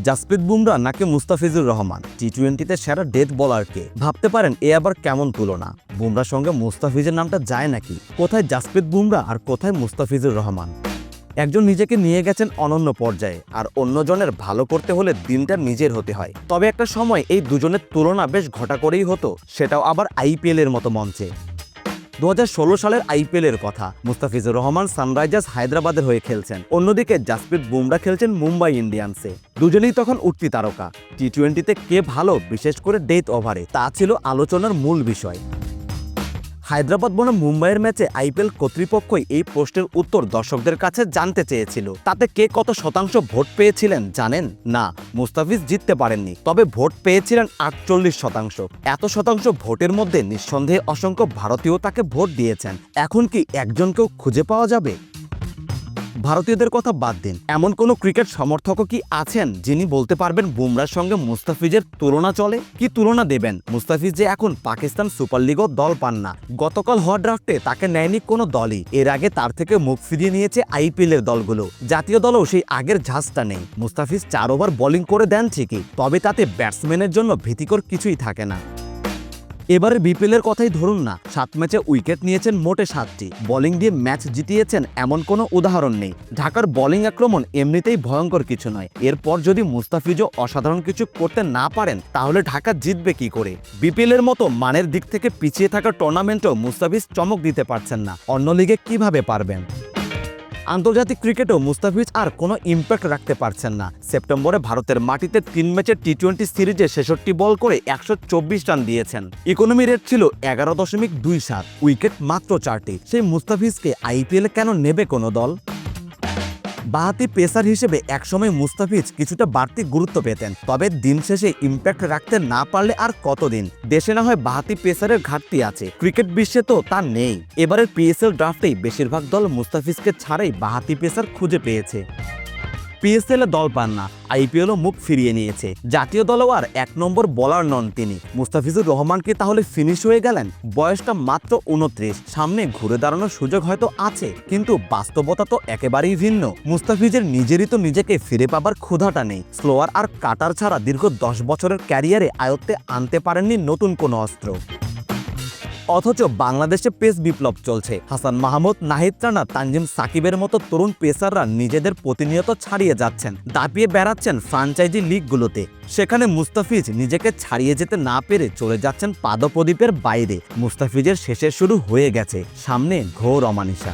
জাসপ্রীত বুমরা নাকি মুস্তাফিজুর রহমান? টি টোয়েন্টিতে সেরা ডেথ বলারকে ভাবতে পারেন এ আবার কেমন তুলনা? বুমরার সঙ্গে মুস্তাফিজের নামটা যায় নাকি? কোথায় জাসপ্রীত বুমরা আর কোথায় মুস্তাফিজুর রহমান? একজন নিজেকে নিয়ে গেছেন অনন্য পর্যায়ে, আর অন্যজনের ভালো করতে হলে দিনটা নিজের হতে হয়। তবে একটা সময় এই দুজনের তুলনা বেশ ঘটা করেই হতো, সেটাও আবার আইপিএল এর মতো মঞ্চে। দু হাজার ষোলো সালের আইপিএলের কথা। মুস্তাফিজুর রহমান সানরাইজার্স হায়দ্রাবাদের হয়ে খেলছেন। অন্যদিকে জাসপ্রীত বুমরা খেলছেন মুম্বাই ইন্ডিয়ান্সে। দুজনেই তখন উঠতি তারকা। টি টোয়েন্টিতে কে ভালো, বিশেষ করে ডেথ ওভারে। তা ছিল আলোচনার মূল বিষয়। হায়দ্রাবাদ বনাম মুম্বাইয়ের ম্যাচে আইপিএল কর্তৃপক্ষই এই প্রশ্নের উত্তর দর্শকদের কাছে জানতে চেয়েছিল। তাতে কে কত শতাংশ ভোট পেয়েছিলেন জানেন? না, মুস্তাফিজ জিততে পারেননি, তবে ভোট পেয়েছিলেন আটচল্লিশ শতাংশ। এত শতাংশ ভোটের মধ্যে নিঃসন্দেহে অসংখ্য ভারতীয় তাকে ভোট দিয়েছেন। এখন কি একজনকেও খুঁজে পাওয়া যাবে? ভারতীয়দের কথা বাদ দিন। এমন কোনো ক্রিকেট সমর্থকও কি আছেন যিনি বলতে পারবেন বুমরার সঙ্গে মুস্তাফিজের তুলনা চলে? কি তুলনা দেবেন? মুস্তাফিজ যে এখন পাকিস্তান সুপার লিগও দল পান না। গতকাল হওয়া ড্রাফটে তাকে নেয়নি কোনো দলই। এর আগে তার থেকে মুখ ফিরিয়ে নিয়েছে আইপিএল এর দলগুলো। জাতীয় দলও সেই আগের ঝাঁজটা নেই। মুস্তাফিজ চার ওভার বোলিং করে দেন ঠিকই, তবে তাতে ব্যাটসম্যানের জন্য ভীতিকর কিছুই থাকে না। এবারে বিপিএল এর কথাই ধরুন না, সাত ম্যাচে উইকেট নিয়েছেন মোটে সাতটি। বোলিং দিয়ে ম্যাচ জিতিয়েছেন এমন কোনো উদাহরণ নেই। ঢাকার বোলিং আক্রমণ এমনিতেই ভয়ঙ্কর কিছু নয়। এরপর যদি মুস্তাফিজও অসাধারণ কিছু করতে না পারেন, তাহলে ঢাকা জিতবে কি করে? বিপিএল এর মতো মানের দিক থেকে পিছিয়ে থাকা টুর্নামেন্টও মুস্তাফিজ চমক দিতে পারছেন না। অন্য লিগে কীভাবে পারবেন? আন্তর্জাতিক ক্রিকেটেও মুস্তাফিজ আর কোনো ইম্প্যাক্ট রাখতে পারছেন না। সেপ্টেম্বরে ভারতের মাটিতে তিন ম্যাচের টি টোয়েন্টি সিরিজে ছেষট্টি বল করে একশো চব্বিশ রান দিয়েছেন। ইকোনমি রেট ছিল এগারো দশমিক দুই সাত উইকেট মাত্র চারটি। সেই মুস্তাফিজকে আইপিএলে কেন নেবে কোনো দল? বাহাতি পেসার হিসেবে একসময় মুস্তাফিজ কিছুটা বাড়তি গুরুত্ব পেতেন, তবে দিন শেষে ইম্প্যাক্ট রাখতে না পারলে আর কতদিন? দেশে না হয় বাহাতি পেসারের ঘাটতি আছে। ক্রিকেট বিশ্বে তো তা নেই। এবারের পিএসএল ড্রাফটেই বেশিরভাগ দল মুস্তাফিজকে ছাড়াই বাহাতি পেসার খুঁজে পেয়েছে। পিএসএল দল পান না আইপিএলও মুখ ফিরিয়ে নিয়েছে। জাতীয় দলও আর এক নম্বর বলার নন তিনি। মুস্তাফিজুর রহমান কি তাহলে ফিনিশ হয়ে গেলেন? বয়সটা মাত্র উনত্রিশ সামনে ঘুরে দাঁড়ানোর সুযোগ হয়তো আছে, কিন্তু বাস্তবতা তো একেবারেই ভিন্ন। মুস্তাফিজের নিজেরই তো নিজেকে ফিরে পাবার ক্ষুধাটা নেই। স্লোয়ার আর কাটার ছাড়া দীর্ঘ দশ বছরের ক্যারিয়ারে আয়ত্তে আনতে পারেননি নতুন কোনো অস্ত্র। অথচ বাংলাদেশে পেস বিপ্লব চলছে। হাসান মাহমুদ, নাহিদ রানা, তানজিম সাকিবের মতো তরুণ পেসাররা নিজেদের প্রতিনিয়ত ছাড়িয়ে যাচ্ছেন, দাপিয়ে বেড়াচ্ছেন ফ্রাঞ্চাইজি লিগগুলোতে। সেখানে মুস্তাফিজ নিজেকে ছাড়িয়ে যেতে না পেরে চলে যাচ্ছেন পাদপ্রদীপের বাইরে। মুস্তাফিজের শেষের শুরু হয়ে গেছে। সামনে ঘোর অমানিসা